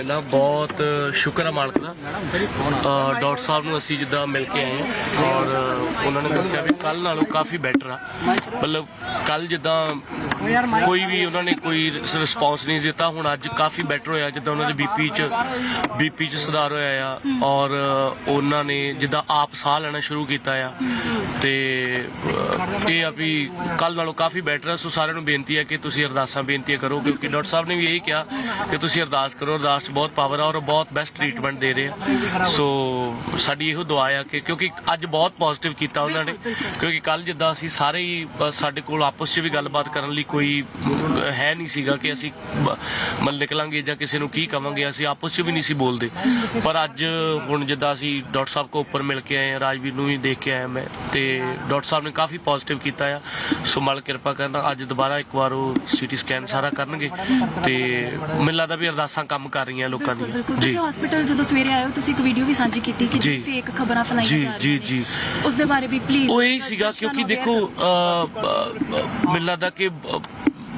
ਪਹਿਲਾਂ ਬਹੁਤ ਸ਼ੁਕਰ ਹੈ ਮਾਲਕ ਦਾ। ਅਹ ਡਾਕਟਰ ਸਾਹਿਬ ਨੂੰ ਅਸੀਂ ਜਿੱਦਾਂ ਮਿਲ ਕੇ ਆਏ ਹਾਂ ਔਰ ਉਹਨਾਂ ਨੇ ਦੱਸਿਆ ਵੀ ਕੱਲ ਨਾਲੋਂ ਕਾਫੀ ਬੈਟਰ ਆ। ਮਤਲਬ ਕੱਲ ਜਿੱਦਾਂ ਕੋਈ ਵੀ ਉਹਨਾਂ ਨੇ ਕੋਈ ਰਿਸਪੌਂਸ ਨਹੀਂ ਦਿੱਤਾ, ਹੁਣ ਅੱਜ ਕਾਫੀ ਬੈਟਰ ਹੋਇਆ, ਜਿੱਦਾਂ ਉਹਨਾਂ ਦੇ ਬੀਪੀ ਚ ਬੀਪੀ ਚ ਸੁਧਾਰ ਹੋਇਆ ਆ ਔਰ ਉਹਨਾਂ ਨੇ ਜਿੱਦਾਂ ਆਪ ਸਾਹ ਲੈਣਾ ਸ਼ੁਰੂ ਕੀਤਾ ਆ ਤੇ ਇਹ ਆ ਵੀ ਕੱਲ ਨਾਲੋਂ ਕਾਫੀ ਬੈਟਰ ਆ। ਸੋ ਸਾਰਿਆਂ ਨੂੰ ਬੇਨਤੀ ਹੈ ਕਿ ਤੁਸੀਂ ਅਰਦਾਸਾਂ ਬੇਨਤੀਆਂ ਕਰੋ, ਕਿਉਂਕਿ ਡਾਕਟਰ ਸਾਹਿਬ ਨੇ ਵੀ ਇਹੀ ਕਿਹਾ ਕਿ ਤੁਸੀਂ ਅਰਦਾਸ ਕਰੋ, ਅਰਦਾਸ 'ਚ ਬਹੁਤ ਪਾਵਰ ਆ ਔਰ ਬਹੁਤ ਬੈਸਟ ਟ੍ਰੀਟਮੈਂਟ ਦੇ ਰਹੇ ਆ। ਸੋ ਸਾਡੀ ਇਹੋ ਦੁਆ ਆ ਕਿ ਕਿਉਂਕਿ ਅੱਜ ਬਹੁਤ ਪੋਜ਼ਿਟਿਵ ਕੀਤਾ ਉਹਨਾਂ ਨੇ। ਕਿਉਂਕਿ ਕੱਲ ਜਿੱਦਾਂ ਅਸੀਂ ਸਾਰੇ ਹੀ ਸਾਡੇ ਕੋਲ ਆਪਸ 'ਚ ਵੀ ਗੱਲਬਾਤ ਕਰਨ ਲਈ ਕੋਈ ਹੈ ਨਹੀਂ ਸੀਗਾ ਕਿ ਅਸੀਂ ਬ- ਨਿਕਲਾਂਗੇ ਜਾਂ ਕਿਸੇ ਨੂੰ ਕੀ ਕਵਾਂਗੇ, ਅਸੀਂ ਆਪਸ 'ਚ ਵੀ ਨਹੀਂ ਸੀ ਬੋਲਦੇ। ਪਰ ਅੱਜ ਹੁਣ ਜਿੱਦਾਂ ਅਸੀਂ ਡਾਕਟਰ ਸਾਹਿਬ ਕੋ ਉੱਪਰ ਮਿਲ ਕੇ ਆਏ ਆ, ਰਾਜਵੀਰ ਨੂੰ ਵੀ ਦੇਖ ਕੇ ਆਇਆ ਮੈਂ, ਤੇ ਡਾਕਟਰ ਸਾਹਿਬ ਨੇ ਕਾਫੀ ਪੋਜ਼ਿਟਿਵ ਕੀਤਾ ਆ। ਸੋ ਮਾਲਕ ਕਿਰਪਾ ਕਰਨਾ, ਅੱਜ ਦੁਬਾਰਾ ਇੱਕ ਵਾਰ ਉਹ ਸੀਟੀ ਸਕੈਨ ਸਾਰਾ ਕਰਨਗੇ, ਤੇ ਮੈਨੂੰ ਲੱਗਦਾ ਵੀ ਅਰਦਾਸਾਂ ਕੰਮ ਕਰ ਰਹੀਆਂ ਲੋਕਾਂ ਬਿਲਕੁਲ ਦੀਆਂ ਬਿਲਕੁਲ ਜੀ ਤੁਸੀਂ ਹਸਪੀਟਲ ਜਦੋਂ ਸਵੇਰੇ ਆਏ ਹੋ ਤੁਸੀਂ ਇੱਕ ਵੀਡੀਓ ਵੀ ਸਾਂਝੀ ਕੀਤੀ ਕਿ ਜੀ। ਫੇਕ ਖਬਰਾਂ ਫਲਾਈਆਂ ਜੀ, ਰਹੀਆਂ ਜੀ। ਜੀ। ਉਸ ਦੇ ਬਾਰੇ ਵੀ ਪਲੀਜ਼ ਉਹ ਇਹ ਸੀਗਾ ਕਿਉਂਕਿ ਦੇਖੋ ਮੈਨੂੰ ਲੱਗਦਾ ਕਿ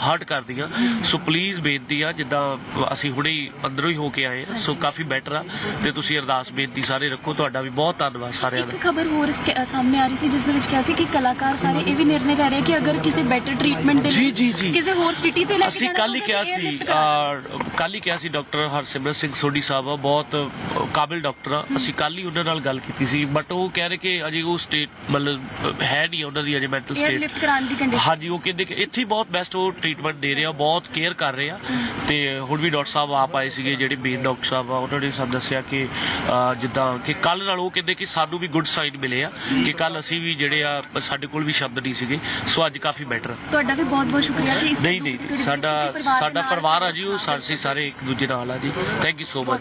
ਹਰਟ ਕਰਦੀਆਂ ਸੋ ਪਲੀਜ਼ ਬੇਨਤੀ ਆ ਜਿੱਦਾਂ ਅਸੀਂ ਹੁਣੇ ਹੀ ਅੰਦਰੋਂ ਹੀ ਹੋ ਕੇ ਆਏ ਆ ਸੋ ਕਾਫੀ ਬੈਟਰ ਆ ਤੇ ਤੁਸੀਂ ਅਰਦਾਸ ਬੇਨਤੀ ਸਾਰੇ ਰੱਖੋ। ਤੁਹਾਡਾ ਵੀ ਬਹੁਤ ਧੰਨਵਾਦ ਸਾਰਿਆਂ ਦਾ। ਇੱਕ ਖਬਰ ਹੋਰ ਇਸ ਕੇ- ਸਾਹਮਣੇ ਆ ਰਹੀ ਸੀ ਜਿਸ ਦੇ ਵਿੱਚ ਕਿਹਾ ਸੀ ਕਿ ਕਲਾਕਾਰ ਸਾਰੇ ਇਹ ਵੀ ਨਿਰਣੇ ਲੈ ਰਹੇ ਕਿ ਅਗਰ ਕਿਸੇ ਬੈਟਰ ਟ੍ਰੀਟਮੈਂਟ ਦੇ ਜੀ, ਲਈ ਜੀ, ਜੀ। ਕਿਸੇ ਹੋਰ ਸਿਟੀ ਤੇ ਲੈ ਕੇ ਅਸੀਂ ਜਾਣਾ ਕੱਲ ਹੀ ਹੋਵੇ ਕਿਹਾ ਸੀ ਕਰਾ- ਕੱਲ ਹੀ ਕਿਹਾ ਸੀ ਡਾਕਟਰ ਹਰਸਿਮਰਤ ਸਿੰਘ ਸੋਢੀ ਸਾਹਿਬ ਆ ਬਹੁਤ ਕਾਬਿਲ ਡਾਕਟਰ ਆ। ਅਸੀਂ ਕੱਲ ਹੀ ਉਹਨਾਂ ਨਾਲ ਗੱਲ ਕੀਤੀ ਸੀ ਬਟ ਉਹ ਕਹਿ ਰਹੇ ਕਿ ਅਜੇ ਉਹ ਸਟੇਟ ਮਤਲਬ ਹੈ ਨਹੀਂ ਉਹਨਾਂ ਦੀ ਅਜੇ ਮੈਂਟਲ ਸਟੇਟ 에ਅਰਲਿਫਟ ਕਰਾਉਣ ਦੀ ਕੰਡੀਸ਼ਨ ਹਾਂਜੀ ਉਹ ਕਹਿੰਦੇ ਕਿ ਇੱਥੇ ਹੀ ਬਹੁਤ ਬੈਸਟ ਉਹ ਟ੍ਰੀਟਮੈਂਟ ਦੇ ਰਹੇ ਆ ਬਹੁਤ ਕੇਅਰ ਕਰ ਰਹੇ ਆ। ਤੇ ਹੁਣ ਵੀ ਡਾਕਟਰ ਸਾਹਿਬ ਆਪ ਆਏ ਸੀਗੇ ਜਿਹੜੇ ਮੇਨ ਡਾਕਟਰ ਸਾਹਿਬ ਆ ਉਹਨਾਂ ਨੇ ਸਾਨੂੰ ਦੱਸਿਆ ਕਿ ਅਹ, ਜਿੱਦਾਂ ਕਿ ਕੱਲ ਨਾਲ ਉਹ ਕਹਿੰਦੇ ਕਿ ਸਾਨੂੰ ਵੀ ਗੁੱਡ ਸਾਈਨ ਮਿਲੇ ਆ ਕਿ ਕੱਲ ਅਸੀਂ ਵੀ ਜਿਹੜੇ ਆ ਸਾਡੇ ਕੋਲ ਵੀ ਸ਼ਬਦ ਨਹੀਂ ਸੀਗੇ ਸੋ ਅੱਜ ਕਾਫੀ ਬੈਟਰ ਤੁਹਾਡਾ ਵੀ ਬਹੁਤ ਬਹੁਤ ਸ਼ੁਕਰੀਆ ਕਿ ਇਸ ਨਹੀਂ ਨਹੀਂ ਸਾਡਾ ਸਾਡਾ ਪਰਿਵਾਰ ਆ ਜੀ ਉਹ ਅਸੀਂ ਸਾਰੇ ਇੱਕ ਦੂਜੇ ਨਾਲ ਆ ਜੀ। Thank you so much